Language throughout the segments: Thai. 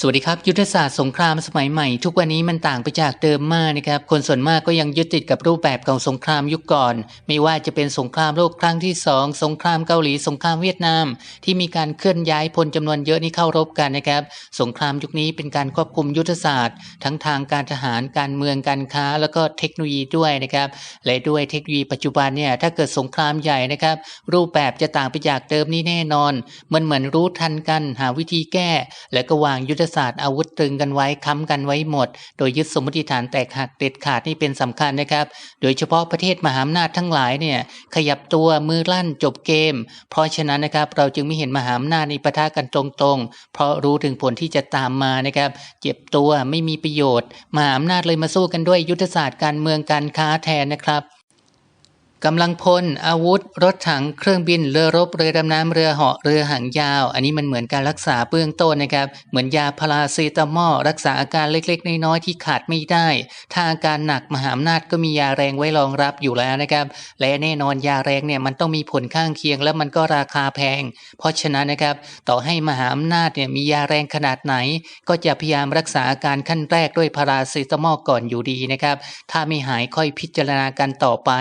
สวัสดีครับ ยุทธศาสตร์สงครามสมัยใหม่ ทุกวันนี้มันต่างไปจากเดิมมากนะครับ คนส่วนมากก็ยังยึดติดกับรูปแบบของสงครามยุคก่อน ไม่ว่าจะเป็นสงครามโลกครั้งที่สองสงครามเกาหลีสงครามเวียดนาม ที่มีการเคลื่อนย้ายพลจำนวนเยอะนี่เข้ารบกันนะครับ สงครามยุคนี้เป็นการควบคุมยุทธศาสตร์ ทั้งทางการทหารการเมืองการค้า แล้วก็เทคโนโลยีด้วยนะครับและด้วยเทคโนโลยีปัจจุบันเนี่ยถ้าเกิดสงครามใหญ่นะครับ รูปแบบจะต่างไปจากเดิมนี่แน่นอน มันเหมือนรู้ทันกันหาวิธีแก้ และก็วางยุทธศาสตร์อาวุธตรึงกันไว้ค้ำกันไว้หมด โดยยึดสมมติฐานแตกหักเด็ดขาดนี่เป็นสำคัญนะครับ โดยเฉพาะประเทศมหาอำนาจทั้งหลายเนี่ยขยับตัวมือลั่นจบเกม เพราะฉะนั้นนะครับเราจึงไม่เห็นมหาอำนาจในปะทะกันตรงๆ เพราะรู้ถึงผลที่จะตามมานะครับเจ็บตัวไม่มีประโยชน์ มหาอำนาจเลยมาสู้กันด้วยยุทธศาสตร์การเมืองการค้าแทนนะครับ กำลังพล อาวุธ รถถังเครื่องบินเรือรบเรือดำน้ำเรือเหาะเรือหางยาว อันนี้มันเหมือนการรักษาเบื้องต้นนะครับ เหมือนยาพาราเซตามอลรักษาอาการเล็กๆ น้อยๆที่ขาดไม่ได้ ถ้าอาการหนักมหาอำนาจก็มียาแรงไว้รองรับอยู่แล้วนะครับ และแน่นอนยาแรงเนี่ยมันต้องมีผลข้างเคียง และมันก็ราคาแพง เพราะฉะนั้นนะครับ ต่อให้มหาอำนาจเนี่ยมียาแรงขนาดไหน ก็จะพยายามรักษาอาการขั้นแรกด้วยพาราเซตามอลก่อนอยู่ดีนะครับถ้าไม่หายค่อยพิจารณากันต่อไป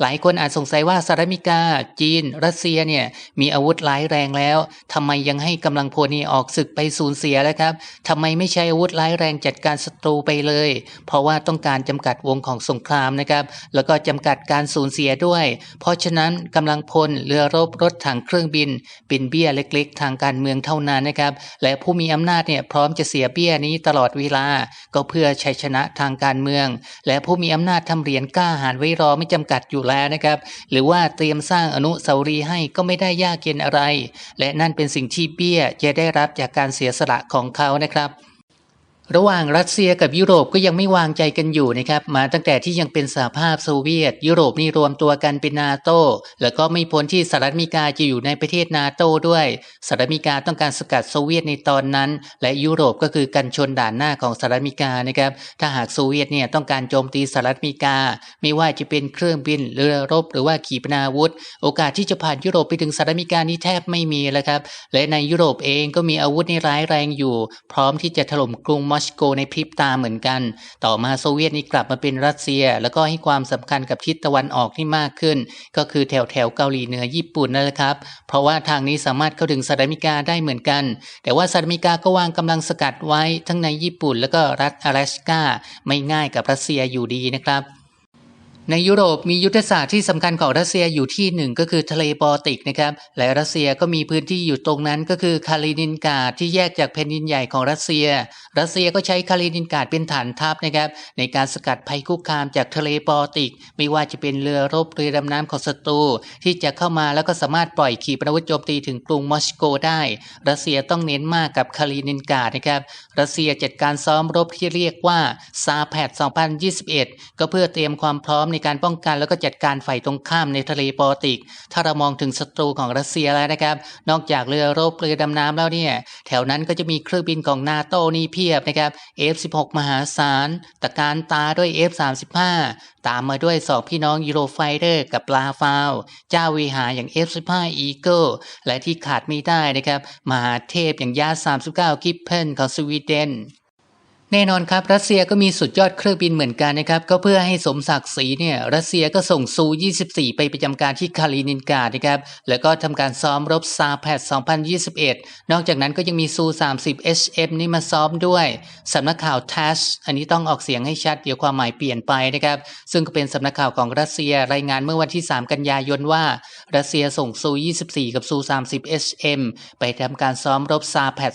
หลายายคนอาจสงสัยว่าสหรัฐอเมริกา จีน รัสเซียเนี่ยมีอาวุธร้ายแรงแล้วทำไมยังให้กำลังพลนี่ออกศึกไปสูญเสียแล้วครับทำไมไม่ใช้อาวุธร้ายแรงจัดการศัตรูไปเลย เพราะว่าต้องการจำกัดวงของสงครามนะครับแล้วก็จำกัดการสูญเสียด้วย เพราะฉะนั้นกำลังพลเรือรบรถถังเครื่องบิน เป็นเบี้ยเล็ก ๆ ทางการเมืองเท่านั้นนะครับและผู้มีอำนาจเนี่ยพร้อมจะเสียเบี้ยนี้ตลอดเวลา ก็เพื่อชัยชนะทางการเมือง และผู้มีอำนาจทำเหรียญกล้าหาญไว้รอไม่จำกัดอยู่แล้วนะครับ หรือว่าเตรียมสร้างอนุสาวรีย์ให้ก็ไม่ได้ยากเย็นอะไร และนั่นเป็นสิ่งที่เปี้ยจะได้รับจากการเสียสละของเขานะครับ ระหว่างรัสเซียกับยุโรปก็ยังไม่วางใจกันอยู่นะครับมาตั้งแต่ที่ยังเป็นสหภาพโซเวียต ยุโรปนี่รวมตัวกันเป็นนาโตแล้วก็ไม่พ้นที่สหรัฐอเมริกาจะอยู่ในประเทศนาโตด้วยสหรัฐอเมริกาต้องการสกัดโซเวียตในตอนนั้น และยุโรปก็คือกันชนด่านหน้าของสหรัฐอเมริกานะครับถ้าหากโซเวียตเนี่ยต้องการโจมตีสหรัฐอเมริกา ไม่ว่าจะเป็นเครื่องบินเรือรบ หรือว่าขีปนาวุธ โอกาสที่จะผ่านยุโรปไปถึงสหรัฐอเมริกานี่แทบไม่มีแล้วครับและในยุโรปเองก็มีอาวุธในร้ายแรงอยู่ พร้อมที่จะถล่มกรุงมอสโกในพริบตาเหมือนกัน ต่อมาโซเวียตนี่กลับมาเป็นรัสเซีย แล้วก็ให้ความสำคัญกับทิศตะวันออกที่มากขึ้น ก็คือแถวแถวเกาหลีเหนือญี่ปุ่นนั่นแหละครับ เพราะว่าทางนี้สามารถเข้าถึงสหรัฐอเมริกาได้เหมือนกัน แต่ว่าสหรัฐอเมริกาก็วางกำลังสกัดไว้ทั้งในญี่ปุ่น แล้วก็รัฐ阿拉สกาไม่ง่ายกับรัสเซียอยู่ดีนะครับ ในยุโรปมียุทธศาสตร์ที่สำคัญของรัสเซียอยู่ที่หนึ่งก็คือทะเลบอลติกนะครับและรัสเซียก็มีพื้นที่อยู่ตรงนั้นก็คือคาลินินกาดที่แยกจากแผ่นดินใหญ่ของรัสเซีย รัสเซียก็ใช้คาลินินกาดเป็นฐานทัพนะครับในการสกัดภัยคุกคามจากทะเลบอลติก ไม่ว่าจะเป็นเรือรบเรือดำน้ำของศัตรูที่จะเข้ามาแล้วก็สามารถปล่อยขีปนาวุธโจมตีถึงกรุงมอสโกได้ รัสเซียต้องเน้นมากกับคาลินินกาดนะครับรัสเซียจัดการซ้อมรบที่เรียกว่าซาแพด2021 ก็เพื่อเตรียมความพร้อมในการป้องกันแล้วก็จัดการฝ่ายตรงข้ามในทะเลปอติก ถ้าเรามองถึงศัตรูของรัสเซียแล้วนะครับ นอกจากเรือรบเรือดำน้ำแล้วเนี่ย แถวนั้นก็จะมีเครื่องบินของนาโต้นี่เพียบนะครับ F16 มหาศาลตะการตาด้วย F35 ตามมาด้วยสองพี่น้องยูโรไฟเดอร์กับปลาฟาว เจ้าวิหารอย่าง F15 Eagle และที่ขาดไม่ได้นะครับ มหาเทพอย่างยา39กิปเพนของสวีเดน แน่นอนครับรัสเซียก็มีสุดยอดเครื่องบินเหมือนกันนะครับก็เพื่อให้สมศักดิ์ศรีเนี่ยรัสเซียก็ส่งซู 24 ไปประจำการที่คาลินินกาดนะครับแล้วก็ทำการซ้อมรบซาแพด2021 นอกจากนั้นก็ยังมีซู 30 HM นี่มาซ้อมด้วยสำนักข่าวทัสอันนี้ต้องออกเสียงให้ชัดเดี๋ยวความหมายเปลี่ยนไปนะครับซึ่งก็เป็นสำนักข่าวของรัสเซียรายงานเมื่อวันที่ 3 กันยายนว่ารัสเซียส่งซู 24 กับซู 30 HM ไปทำการซ้อมรบซาแพด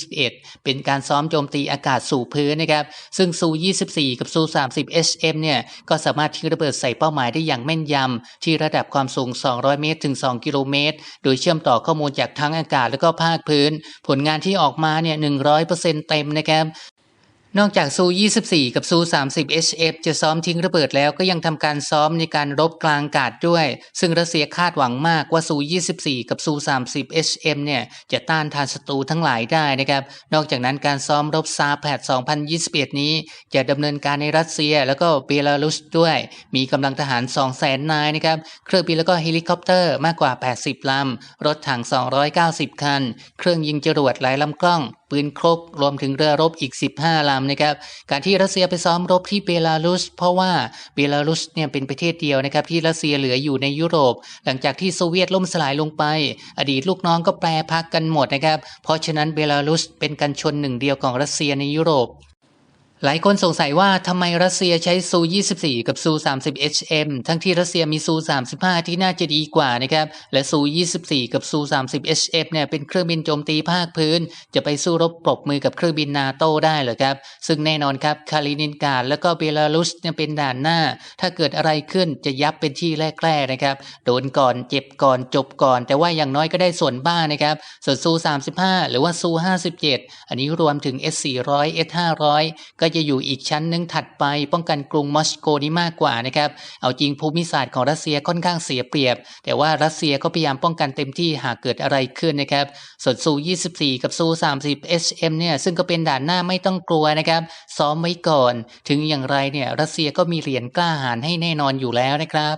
2021 เป็นการซ้อมโจมตีอากาศสู่พื้นนะครับ ซึ่งซู 24 กับซู 30 HM เนี่ย ก็สามารถทิ้งระเบิดใส่เป้าหมายได้อย่างแม่นยำ ที่ระดับความสูง 200 เมตร ถึง 2 กิโลเมตร โดยเชื่อมต่อข้อมูลจากทั้งอากาศและก็ภาคพื้น ผลงานที่ออกมาเนี่ย 100%เต็มนะครับ นอกจากซู 24 กับซู 30 HF จะซ้อมทิ้งระเบิดแล้วก็ยังทำการซ้อมในการรบกลางอากาศด้วย ซึ่งรัสเซียคาดหวังมากว่าซู 24 กับซู 30 HM เนี่ยจะต้านทานศัตรูทั้งหลายได้นะครับ นอกจากนั้นการซ้อมรบซาแพด2021 นี้ จะดำเนินการในรัสเซียแล้วก็เบลารุสด้วย มีกำลังทหาร 200,000 นายนะครับเครื่องบินแล้วก็เฮลิคอปเตอร์มากกว่า 80 ลำ รถถัง 290 คัน เครื่องยิงจรวดหลายลำกล้องปืนครกรวมถึงเรือรบอีก 15ลำนะครับ การที่รัสเซียไปซ้อมรบที่เบลารุส เพราะว่าเบลารุสเนี่ยเป็นประเทศเดียวนะครับที่รัสเซียเหลืออยู่ในยุโรป หลังจากที่โซเวียตล่มสลายลงไป อดีตลูกน้องก็แปรพักกันหมดนะครับ เพราะฉะนั้นเบลารุสเป็นกันชนหนึ่งเดียวของรัสเซียในยุโรป หลายคนสงสัยว่าทำไมรัสเซียใช้ซู 24 กับซู 30 HM ทั้งที่รัสเซียมีซู 35 ที่น่าจะดีกว่านะครับและซู 24 กับซู 30 HM เนี่ยเป็นเครื่องบินโจมตีภาคพื้น จะไปสู้รบปรบมือกับเครื่องบินนาโต้ได้เหรอครับ ซึ่งแน่นอนครับคาลินินกาดแล้วก็เบลารุสเนี่ยเป็นด่านหน้า ถ้าเกิดอะไรขึ้นจะยับเป็นที่แรกๆนะครับโดนก่อนเจ็บก่อนจบก่อน แต่ว่าอย่างน้อยก็ได้ส่วนบ้างนะครับส่วนซู 35 หรือว่าซู 57 อันนี้รวมถึง S400 S500 ก็จะอยู่อีกชั้นหนึ่งถัดไปป้องกันกรุงมอสโกนี้มากกว่านะครับ เอาจริงภูมิศาสตร์ของรัสเซียค่อนข้างเสียเปรียบ แต่ว่ารัสเซียก็พยายามป้องกันเต็มที่หากเกิดอะไรขึ้นนะครับส่วนซู 24 กับซู 30 HM เนี่ยซึ่งก็เป็นด่านหน้าไม่ต้องกลัวนะครับ ซ้อมไว้ก่อน ถึงอย่างไรเนี่ยรัสเซียก็มีเหรียญกล้าหาญให้แน่นอนอยู่แล้วนะครับ